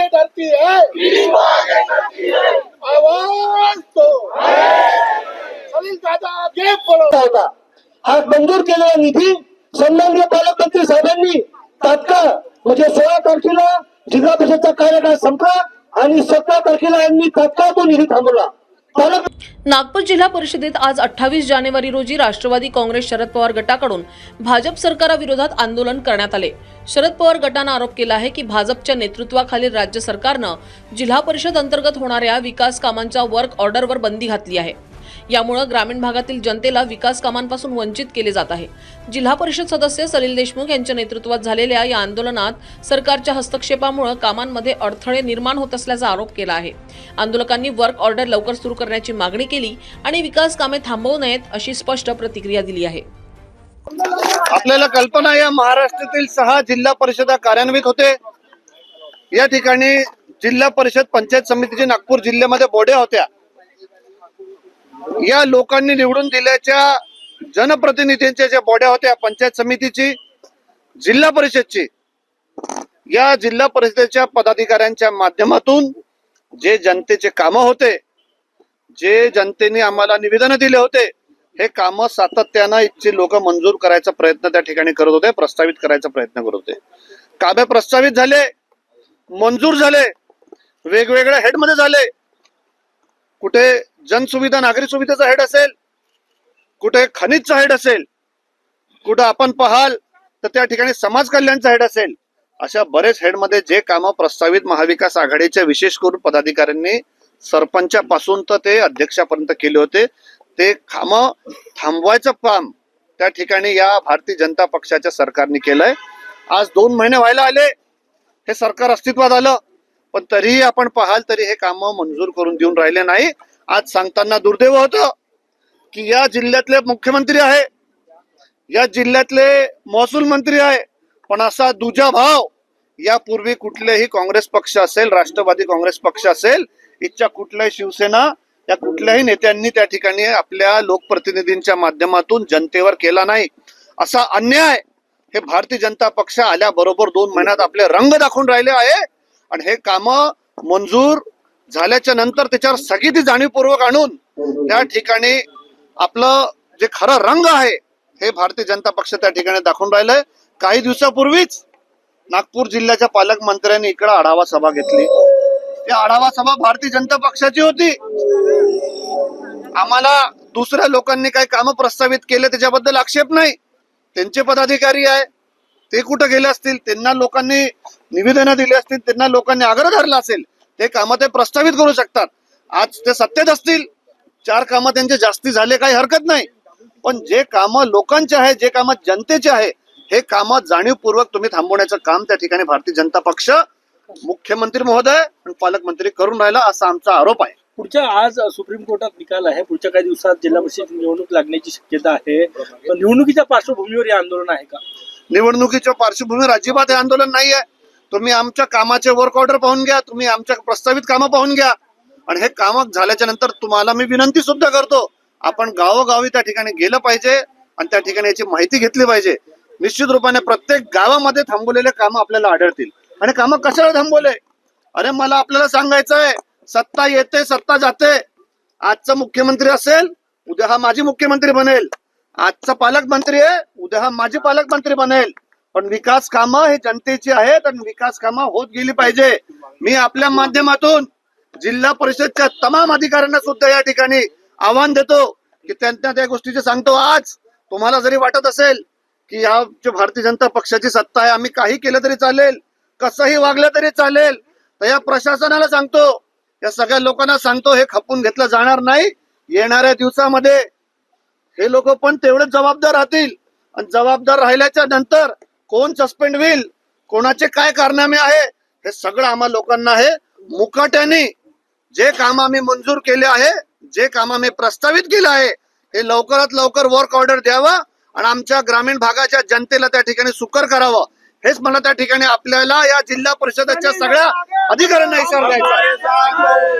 से डरती है। आवाज तो। सलील दादा आगे होता हा मंजूर केलेला निधी सन्माननीय पालकमंत्री साहेबांनी तात्काळ म्हणजे सोळा तारखेला जिल्हा परिषदचा कार्यकाळ संपला आणि सतरा तारखेला यांनी तात्काळ तो निधी थांबवला. नागपूर जिल्हा परिषदेत आज अठ्ठावीस जानेवारी रोजी राष्ट्रवादी काँग्रेस शरद पवार गटाकडून भाजप सरकाराविरोधात आंदोलन करण्यात आले. शरद पवार गटानं आरोप केला आहे की भाजपच्या नेतृत्वाखालील राज्य सरकारनं जिल्हा परिषद अंतर्गत होणाऱ्या विकास कामांच्या वर्क ऑर्डरवर बंदी घातली आहे. यामुळे ग्रामीण भागातील जनतेला विकास कामांपासून वंचित केले जात आहे. जिल्हा परिषद सदस्य सलील देशमुख यांच्या नेतृत्वात झालेल्या या आंदोलनात सरकारच्या हस्तक्षेपामुळे कामांमध्ये अडथळे निर्माण होत असल्याचा आरोप केला आहे. आंदोलकांनी वर्क ऑर्डर लवकर सुरू करण्याची मागणी केली आणि विकास कामे थांबवू नयेत अशी स्पष्ट प्रतिक्रिया दिली आहे. आपल्याला कल्पना या महाराष्ट्रातील सहा जिल्हा परिषदा कार्यान्वित होते. या ठिकाणी जिल्हा परिषद पंचायत समितीचे नागपूर जिल्ह्यामध्ये बोड्या होत्या. या लोकांनी निवडून दिल्याच्या जनप्रतिनिधींच्या ज्या बॉड्या होत्या पंचायत समितीची जिल्हा परिषदची या जिल्हा परिषदेच्या पदाधिकाऱ्यांच्या माध्यमातून जे जनतेचे कामं होते जे जनतेने आम्हाला निवेदन दिले होते हे काम सातत्यानं इथचे लोक मंजूर करायचा प्रयत्न त्या ठिकाणी करत होते प्रस्तावित करायचा प्रयत्न करत होते. कामे प्रस्तावित झाले मंजूर झाले वेगवेगळ्या हेडमध्ये झाले कुठे जनसुविधा नागरी सुविधेचा हेड असेल कुठे खनिजचा हेड असेल कुठं आपण पाहाल तर त्या ठिकाणी समाज कल्याणचा हेड असेल अशा बरेच हेडमध्ये जे कामं प्रस्तावित महाविकास आघाडीच्या विशेष करून पदाधिकाऱ्यांनी सरपंचापासून तर ते अध्यक्षापर्यंत केले होते. ते कामं थांबवायचं काम त्या ठिकाणी या भारतीय जनता पक्षाच्या सरकारने केलंय. आज दोन महिने व्हायला आले. हे सरकार अस्तित्वात आलं. पण तरीही आपण पाहाल तरी हे काम मंजूर करून देऊन राहिले नाही. आज सांगताना दुर्दैव होतं की या जिल्ह्यातले मुख्यमंत्री आहे या जिल्ह्यातले महसूल मंत्री आहे पण असा दुजा भाव यापूर्वी कुठलेही काँग्रेस पक्ष असेल राष्ट्रवादी काँग्रेस पक्ष असेल इच्छा कुठल्याही शिवसेना या कुठल्याही नेत्यांनी त्या ठिकाणी आपल्या लोकप्रतिनिधींच्या माध्यमातून जनतेवर केला नाही. असा अन्याय हे भारतीय जनता पक्ष आल्याबरोबर दोन महिन्यात आपले रंग दाखवून राहिले आहे. आणि हे काम मंजूर झाल्याच्यानंतर त्याच्यावर स्थगिती जाणीवपूर्वक आणून त्या ठिकाणी आपलं जे खरं रंग आहे हे भारतीय जनता पक्ष त्या ठिकाणी दाखवून राहिलंय. काही दिवसापूर्वीच नागपूर जिल्ह्याच्या पालकमंत्र्यांनी इकडे आढावा सभा घेतली. ती आढावा सभा भारतीय जनता पक्षाची होती. आम्हाला दुसऱ्या लोकांनी काही कामं प्रस्तावित केले त्याच्याबद्दल आक्षेप नाही. त्यांचे पदाधिकारी आहे. ते कुठं गेले असतील त्यांना लोकांनी निवेदनं दिली असतील त्यांना लोकांनी आग्रह धरला असेल ते कामं ते प्रस्तावित करू शकतात. आज ते सत्तेत असतील चार कामं त्यांचे जास्ती झाले काही हरकत नाही. पण जे कामं लोकांचे आहे जे कामं जनतेचे आहे हे कामं जाणीवपूर्वक तुम्ही थांबवण्याचं काम त्या ठिकाणी भारतीय जनता पक्ष मुख्यमंत्री महोदय आणि पालकमंत्री करून राहिला असा आमचा आरोप आहे. पुढच्या आज सुप्रीम कोर्टात निकाल आहे. पुढच्या काही दिवसात जिल्हा परिषद निवडणूक लागण्याची शक्यता आहे. निवडणुकीच्या पार्श्वभूमीवर हे आंदोलन आहे का? निवडणुकीच्या पार्श्वभूमीवर अजिबात हे आंदोलन नाही आहे तुम्ही आमच्या कामाचे वर्क ऑर्डर पाहून घ्या तुम्ही आमच्या प्रस्तावित कामं पाहून घ्या. आणि हे काम झाल्याच्यानंतर तुम्हाला मी विनंती सुद्धा करतो आपण गावोगावी त्या ठिकाणी गेलं पाहिजे आणि त्या ठिकाणी याची माहिती घेतली पाहिजे. निश्चित रूपाने प्रत्येक गावामध्ये थांबवलेले काम आपल्याला आढळतील. आणि कामं कशाला थांबवले? अरे मला आपल्याला सांगायचं आहे सत्ता येते सत्ता जाते. आजचा मुख्यमंत्री असेल उद्या हा माजी मुख्यमंत्री बनेल. आजचा पालकमंत्री आहे. उद्या हा माजी पालकमंत्री बनेल. पण विकास कामं हे जनतेची आहेत आणि विकास कामं होत गेली पाहिजे. मी आपल्या माध्यमातून जिल्हा परिषदच्या तमाम अधिकाऱ्यांना सुद्धा या ठिकाणी आव्हान देतो की त्यांना त्या गोष्टीचे सांगतो. आज तुम्हाला जरी वाटत असेल की या जे भारतीय जनता पक्षाची सत्ता आहे आम्ही काही केलं तरी चालेल कसंही वागलं तरी चालेल तर या प्रशासनाला सांगतो. या सगळ्या लोकांना सांगतो हे खपून घेतलं जाणार नाही. येणाऱ्या दिवसामध्ये हे लोक पण तेवढेच जबाबदार राहतील. आणि जबाबदार राहिल्याच्या नंतर कोण सस्पेंड होईल? कोणाचे काय कारनामे आहे? हे सगळं आम्हा लोकांना आहे मुकाट्याने जे काम आम्ही मंजूर केले आहे जे काम आम्ही प्रस्तावित केलं आहे हे लवकरात लवकर वर्क ऑर्डर द्यावा आणि आमच्या ग्रामीण भागाच्या जनतेला त्या ठिकाणी सुकर करावं. हेच मला त्या ठिकाणी आपल्याला या जिल्हा परिषदेच्या सगळ्या अधिकाऱ्यांना इशारा द्यायचा